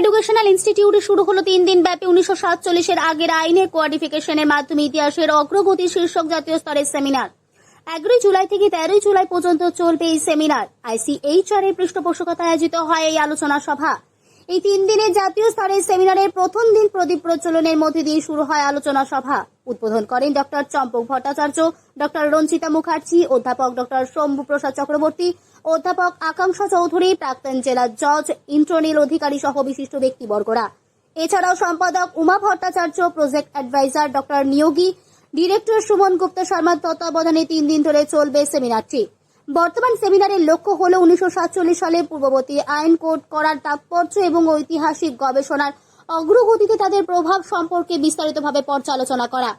Educational ইনস্টিটিউটে শুরু হলো তিন দিন ব্যাপী উনিশশো সাতচল্লিশের আগের আইনের কোয়ালিফিকেশনের মাধ্যমে ইতিহাসের অগ্রগতি শীর্ষক জাতীয় স্তরের সেমিনার। এগারোই জুলাই থেকে তেরোই জুলাই পর্যন্ত চলবে এই সেমিনার। আইসিএইচআর এর পৃষ্ঠপোষকতায় আয়োজিত হয় এই আলোচনা সভা। এই তিন দিনের জাতীয় স্তরের সেমিনারের প্রথম দিন প্রদীপ প্রচলনের মধ্যে দিয়ে শুরু হয় আলোচনা সভা। উদ্বোধন করেন ডক্টর চম্পক ভট্টাচার্য, ডক্টর রঞ্জিতা মুখার্জি, অধ্যাপক ডক্টর শম্ভু প্রসাদ চক্রবর্তী অধ্যাপক আকাঙ্ক্ষা চৌধুরী, প্রাক্তন জেলা জজ ইন্দ্রনীল অধিকারী সহ বিশিষ্ট ব্যক্তিবর্গরা। এছাড়াও সম্পাদক Uma Bhattacharya, project advisor doctor Niyogi, director Suman Gupta শর্মার তত্ত্বাবধানে তিন দিন ধরে চলবে সেমিনারটি। বর্তমান সেমিনারের লক্ষ্য হল উনিশশো সাতচল্লিশ সালে পূর্ববর্তী আইন কোড করার তাৎপর্য এবং ঐতিহাসিক গবেষণার অগ্রগতিতে তাদের প্রভাব সম্পর্কে বিস্তারিতভাবে পর্যালোচনা করা।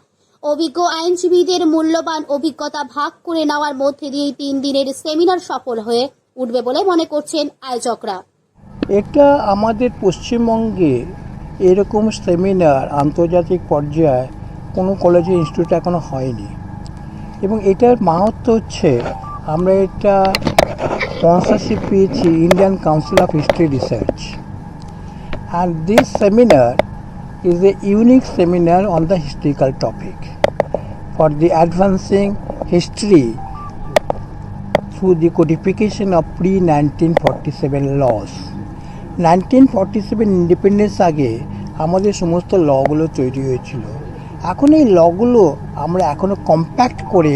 অভিজ্ঞ আইনজীবীদের মূল্যবান অভিজ্ঞতা ভাগ করে নেওয়ার মধ্যে দিয়ে তিন দিনের সেমিনার সফল হয়ে উঠবে বলে মনে করছেন আয়োজকরা। এটা আমাদের পশ্চিমবঙ্গে এরকম সেমিনার আন্তর্জাতিক পর্যায়ে কোনো কলেজে, ইনস্টিটিউট এখনও হয়নি। এবং এটার মাহাত্ম হচ্ছে আমরা এটা স্পন্সরশিপ পেয়েছি Indian council of history research and this seminar is a unique seminar on the historical topic for the advancing history through the codification of pre-1947 laws. 1947 independence আগে আমাদের সমস্ত লগুলো তৈরি হয়েছিল এখন এই লগুলো আমরা এখনও কম্প্যাক্ট করে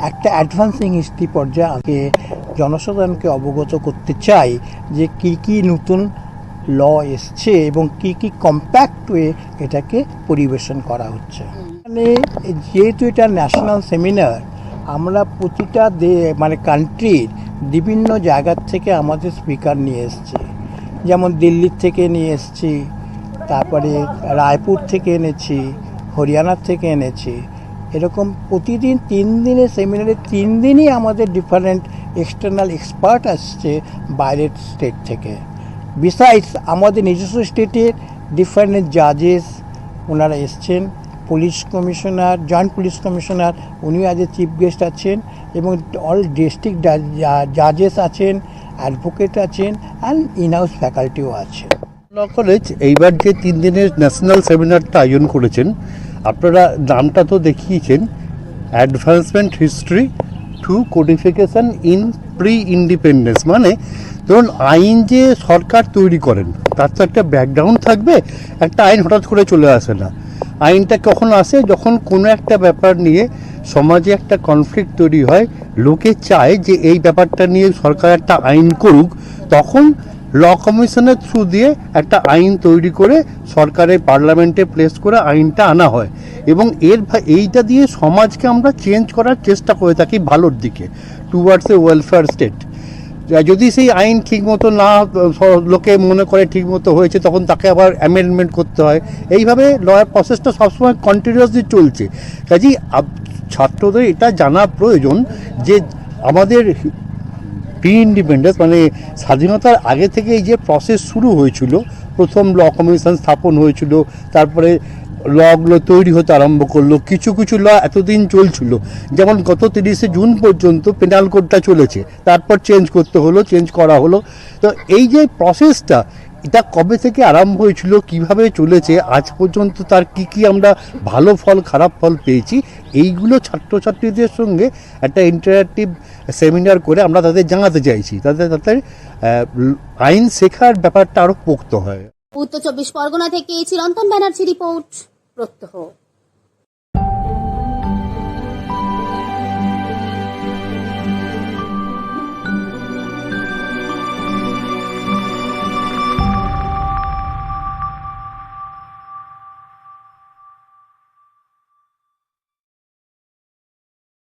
একটা অ্যাডভান্সিং হিস্ট্রি পর্যায়ে আগে জনসাধারণকে অবগত করতে চাই যে কী কী নতুন ল এসছে এবং কী কী কম্প্যাক্ট ওয়ে এটাকে পরিবেশন করা হচ্ছে। মানে যেহেতু এটা ন্যাশনাল সেমিনার আমরা প্রতিটা দে মানে কান্ট্রির বিভিন্ন জায়গার থেকে আমাদের স্পিকার নিয়ে এসেছি। যেমন দিল্লির থেকে নিয়ে এসেছি, তারপরে রায়পুর থেকে এনেছি, হরিয়ানার থেকে এনেছি। এরকম প্রতিদিন তিন দিনের সেমিনারে তিন দিনই আমাদের ডিফারেন্ট এক্সটার্নাল এক্সপার্ট আসছে বাইরের স্টেট থেকে। বিসাইডস আমাদের নিজস্ব স্টেটের ডিফারেন্ট জাজেস ওনারা এসছেন police commissioner joint police commissioner উনি আজ চিফ গেস্ট আছেন এবং অল ডিস্ট্রিক্ট জাজেস আছেন অ্যাডভোকেট আছেন অ্যান্ড ইন হাউস ফ্যাকাল্টিও আছেন কলেজ এইবার যে তিন দিনের ন্যাশনাল সেমিনারটা আয়োজন করেছেন, আপনারা নামটা তো দেখিয়েছেন advancement history to codification in pre independence মানে ধরুন, আইন যে সরকার তৈরি করেন, তার তো একটা ব্যাকগ্রাউন্ড থাকবে, একটা আইন হঠাৎ করে চলে আসে না। আইনটা কখন আসে? যখন কোনো একটা ব্যাপার নিয়ে সমাজে একটা কনফ্লিক্ট তৈরি হয়, লোকে চায় যে এই ব্যাপারটা নিয়ে সরকার একটা আইন করুক, তখন ল কমিশনের থ্রু দিয়ে একটা আইন তৈরি করে সরকারের পার্লামেন্টে প্লেস করে আইনটা আনা হয়। এবং এর এইটা দিয়ে সমাজকে আমরা চেঞ্জ করার চেষ্টা করে থাকি ভালোর দিকে টুয়ার্ডস এ ওয়েলফেয়ার স্টেট যদি সেই আইন ঠিকমতো না লোকে মনে করে ঠিকমতো হয়েছে, তখন তাকে আবার অ্যামেন্ডমেন্ট করতে হয়। এইভাবে লয়ার প্রসেসটা সবসময় কন্টিনিউয়াসলি চলছে। কাজেই ছাত্রদের এটা জানা প্রয়োজন যে আমাদের প্রি ইন্ডিপেন্ডেন্স মানে স্বাধীনতার আগে থেকে এই যে প্রসেস শুরু হয়েছিল, প্রথম ল কমিশন স্থাপন হয়েছিল, তারপরে লগুলো তৈরি হতে আরম্ভ করল, কিছু কিছু ল এতদিন চলছিল। যেমন গত তিরিশে জুন পর্যন্ত পেনাল কোডটা চলেছে, তারপর চেঞ্জ করতে হলো চেঞ্জ করা হলো। তো এই যে প্রসেসটা এটা কবে থেকে আরম্ভ হয়েছিল, কীভাবে চলেছে, আজ পর্যন্ত তার কি কি আমরা ভালো ফল, খারাপ ফল পেয়েছি, এইগুলো ছাত্রছাত্রীদের সঙ্গে একটা ইন্টারাক্টিভ সেমিনার করে আমরা তাদের জানাতে চাইছি। তাদের তাদের আইন শেখার ব্যাপারটা আরও পোক্ত হয়। উত্তর চব্বিশ পরগনা থেকে চিরন্তন ব্যানার্জি রিপোর্ট প্রত্যহ।